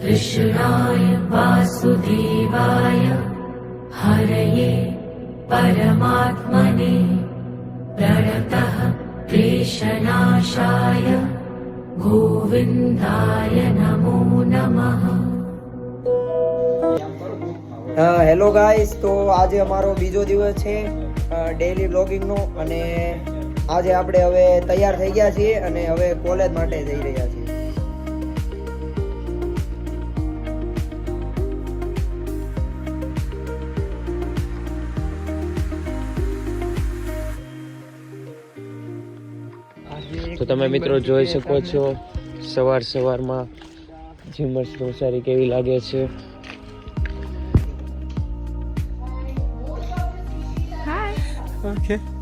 कृष्णाय वासुदेवाय हरये परमात्मने प्रणतः क्लेशनाशाय गोविन्दाय नमो नमः હેલો ગાઈસ તો આજે અમારો બીજો દિવસ છે ડેઈલી બ્લોગિંગનો અને આજે આપણે હવે તૈયાર થઈ ગયા છીએ અને હવે કોલેજ માટે જઈ રહ્યા છીએ તો તમે મિત્રો જોઈ શકો છો સવાર સવારમાં ઝુમર્સ રોસારી કેવી લાગે છે? બધા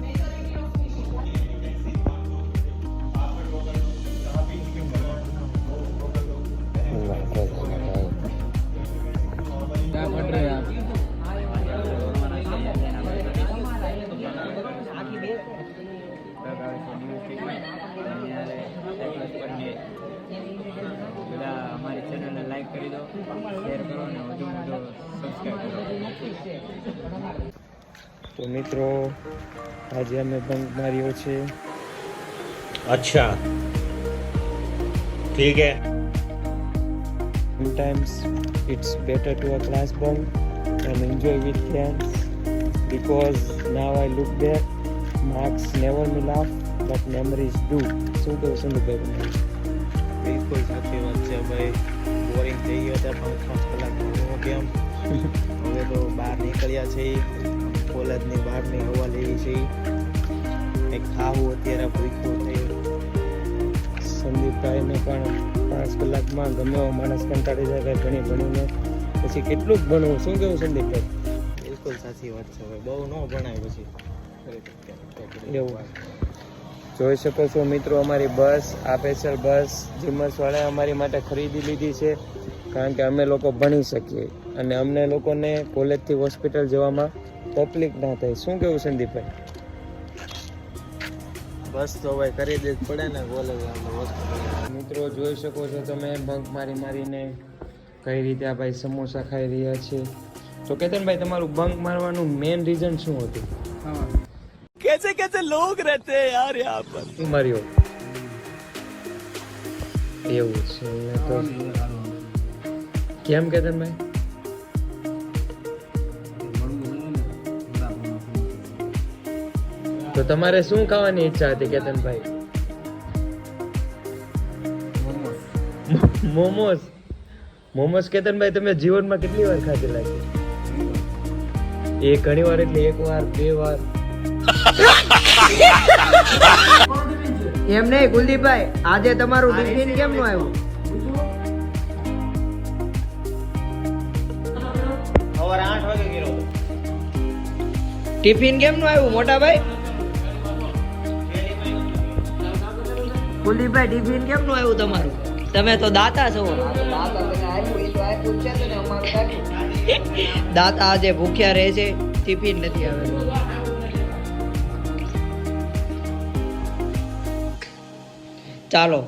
તો મિત્રો આજે અમે બંક માર્યો છે અચ્છા ઠીક હે sometimes it's better to a class bunk and enjoy with friends because now I look back marks never will off but memories do શું કહું છું ભાઈ બિલકુલ સાચી વાત છે ભાઈ બોરિંગ થઈ ગયો હતા પાંચ પાંચ કલાક ગેમ હવે તો બહાર નીકળ્યા છે. કોલેજની બહારની હવા લેવી છે. કંઈક ખાવું અત્યારે ભૂખ્યું થયું સંદીપભાઈને પણ પાંચ કલાકમાં ગમે એવો માણસ કંટાળી જાય કે ભણી ભણીને પછી કેટલું ભણવું. શું કેવું સંદીપભાઈ? બિલકુલ સાચી વાત છે. ભાઈ બહુ ન ભણાય પછી. એવું. જોઈ શકો છો મિત્રો અમારી બસ આ સ્પેશિયલ બસ જીમસવાળાએ અમારી માટે ખરીદી લીધી છે. કારણ કે અમે લોકો ભણી શકીએ. અને અમને લોકોને કોલેજથી હોસ્પિટલ જવામાં તકલીફ ના થાય. શું કેવું સંદીપભાઈ? બસ તો ભાઈ કરી દે પડે ને કોલેજ મિત્રો જોઈ શકો છો તમે બંક મારી મારીને કઈ રીતે આ ભાઈ સમોસા ખાઈ રહ્યા છે. તો કેતનભાઈ તમારું બંક મારવાનું મેઇન રીઝન શું હતું? કેસે કેસે લોગ રહેતે યાર યહાં પર? માર્યો? એવું છે કેમ કેતનભાઈ તો તમારે શું ખાવાની ઈચ્છા હતી કેતનભાઈ મોમોસ. મોમોસ? કેતનભાઈ તમે જીવનમાં કેટલી વાર ખાધેલા છે એ ઘણી વાર એટલે એક વાર બે વાર. એમ નહીં કુલદીપભાઈ આજે તમારું ટિફિન કેમ નું આવ્યું? ટિફિન કેમ નું આવ્યું મોટા ભાઈ કુલદીપભાઈ ટિફિન કેમ નું આવ્યું તમારું? તમે તો દાતા છો. દાતા આજે ભૂખ્યા રહે છે ટિફિન નથી આવેલું. ચાલો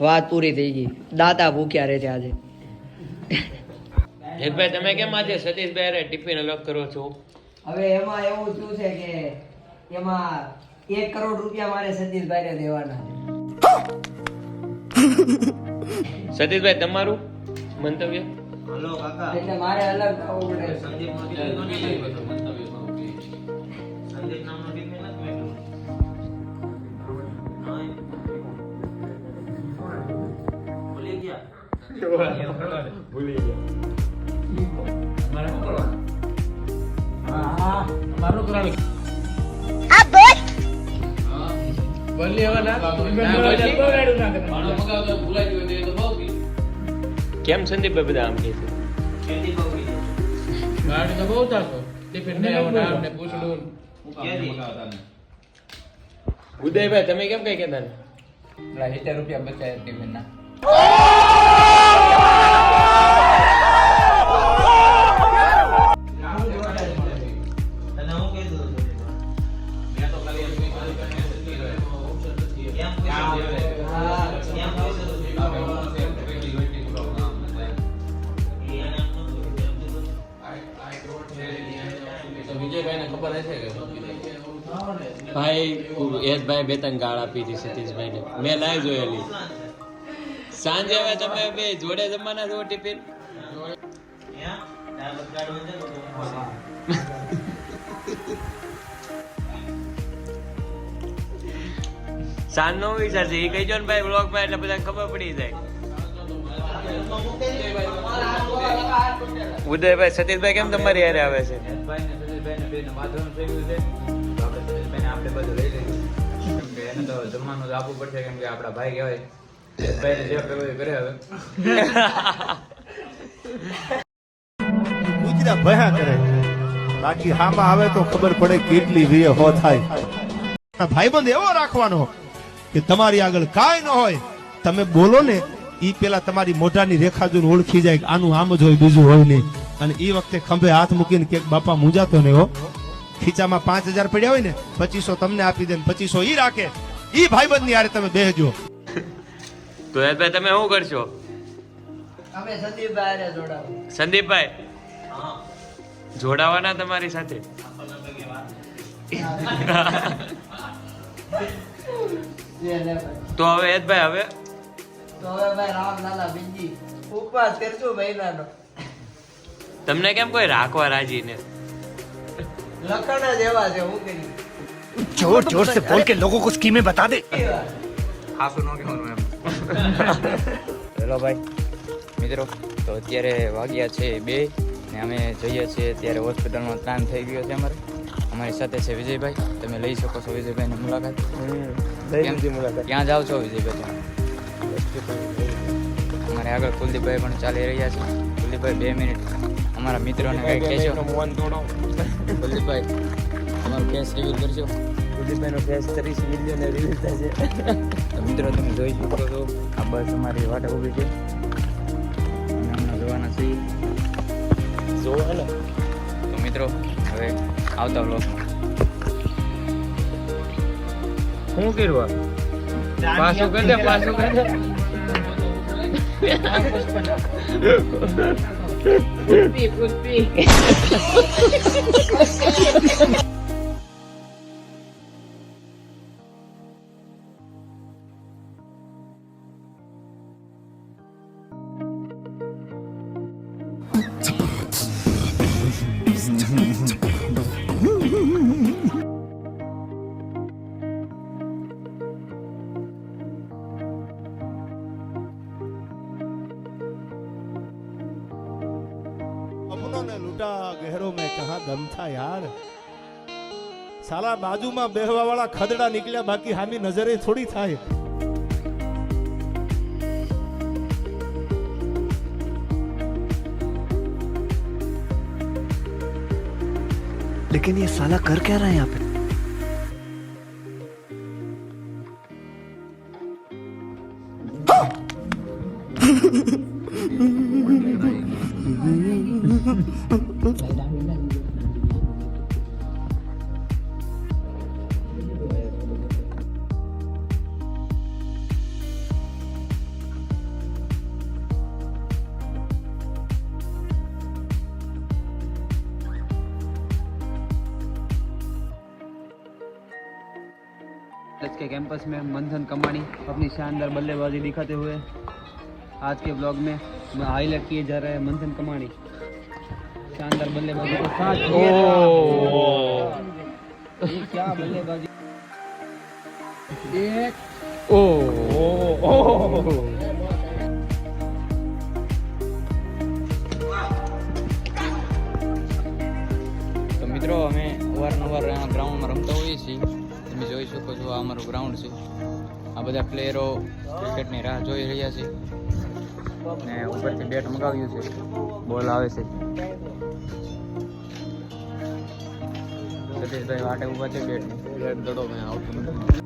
વાત પૂરી થઈ ગઈ. દાતા ભૂખ્યા રહે છે આજે. જગભાઈ તમે કેમ આજે સતીશભાઈ ટિફિન અલગ કરો છો? હવે એમાં એવું થયું છે કે એમાં એક કરોડ રૂપિયા મારે સતીશભાઈ ને દેવાના. સતીશભાઈ તમારું મંતવ્ય? હલો કાકા. એટલે મારે અલગ થવું પડે. સંદીપ સંદીપ નામનો ટિફિન નથી મેં ભૂલી ગયા. ભૂલી ગયા. કેમ સંદીપભાઈ બધા આમ કે છે? ગાડી તો બહુ થતો ટિફિન ને આવો ને પૂછડું. ઉદયભાઈ તમે કેમ કઈ કેતા ને રૂપિયા બચાયા ટિફિન ના ભાઈ યશભાઈ બે ત્રણ ગાળ આપી હતી સતીશભાઈ ને મેં લાઈવ જોયેલી. સાંજે હવે તમે બે જોડે જમવાના છો ટિફિન? Yeah. નો વિચાર છે. એ કહીજો ને ભાઈ બ્લોગમાં એટલે બધા ખબર પડી જાય. ઉદયભાઈ સતીશભાઈ કેમ તમારી યારે આવે છે? ભાઈ બધું જમવાનું આપવું પડશે કેમ કે આપડા ભાઈ કહેવાય. સતીશભાઈને જે કરવું કરે હવે. કૂતરા ભયા કરે. બાકી હામાં આવે તો ખબર પડે કેટલી વીએ હો થાય. ભાઈબંધ એવો રાખવાનો કે તમારી આગળ કાંઈ ન હોય. તમે બોલો ને એ પેલા તમારી મોઢાની રેખા જોઈને ઓળખી જાય કે આનું આમ જ હોય બીજું હોય નહીં. અને એ વખતે ખંભે હાથ મૂકીને કે બાપા મૂંઝાતો નહીં હો. ખીચામાં પાંચ હજાર પડ્યા હોય ને પચીસો તમને આપી દે ને પચીસો ઈ રાખે. ઈ ભાઈબંધની હારે તમે બેહજો. તો એ ભાઈ તમે શું કરશો? અમે સંદીપભાઈ જોડાવો. સંદીપભાઈ? જોડાવાના તમારી સાથે. તો હવે યશભાઈ હવે? તો હવે ભાઈ રામ લાલા બીજી. ઉપવાસ કરશું મહિનાનો. તમને કેમ કોઈ રાખવા રાજી ને? લખણ જ એવા છે હું કરી જોર જોર સે બોલ કે લોકો કો સ્કીમે બતા દે. ખાસું ન કહેવાનું એમ. હેલો ભાઈ મિત્રો. તો અત્યારે વાગ્યા છે બે ને અમે જઈએ છીએ અત્યારે હોસ્પિટલમાં ત્રાણ થઈ ગયો છે અમારે. અમારી સાથે છે વિજયભાઈ. તમે લઈ શકો છો વિજયભાઈની મુલાકાત. કેમ? ક્યાં જાઓ છો વિજયભાઈ અમારે આગળ કુલદીપભાઈ પણ ચાલી રહ્યા છે. કુલદીપભાઈ બે મિનિટ. અમારા મિત્રોને કંઈ કહેજો કુલદીપભાઈ તમારો કેસ રિવીલ કરજો. કુલદીપભાઈનો ફેસ ત્રીસ મિલિયન રિલીઝ થશે મિત્રો તમે જોઈ શકો છો આ બસ અમારી વાટે ઊભી છે. અમે હમણાં જોવાના છીએ. જોવાના? તો મિત્રો હવે આવતા બ્લોગમાં શું કર્યું પાછું કરી દે પાછું કરી દે. પુષ્પી પુષ્પી. ने लूटा गहरों में कहा दम था यार સાલા બાજુમાં બેહવા વાળા ખદડા નીકળ્યા બાકી હામી નજરે થોડી થાય लेकिन ये साला कर क्या रहा है यहाँ पे आज के कैंपस में मंथन कमानी अपनी शानदार बल्लेबाजी दिखाते हुए आज के ब्लॉग में हाईलाइट किए जा रहे हैं मंथन कमानी शानदार बल्लेबाजी के साथ ये ये क्या बल्लेबाजी एक તો મિત્રો અમે અવારનવાર આ ગ્રાઉન્ડમાં રમતા હોઈએ છીએ તમે જોઈ શકો છો, આ અમારું ગ્રાઉન્ડ છે. આ બધા પ્લેયરો ક્રિકેટની રાહ જોઈ રહ્યા છે. ને ઉપરથી બેટ મગાવ્યું છે. બોલ આવે છે. સતીશભાઈ વાટે ઊભા છે બેટ બેટ દડો મેં આવતો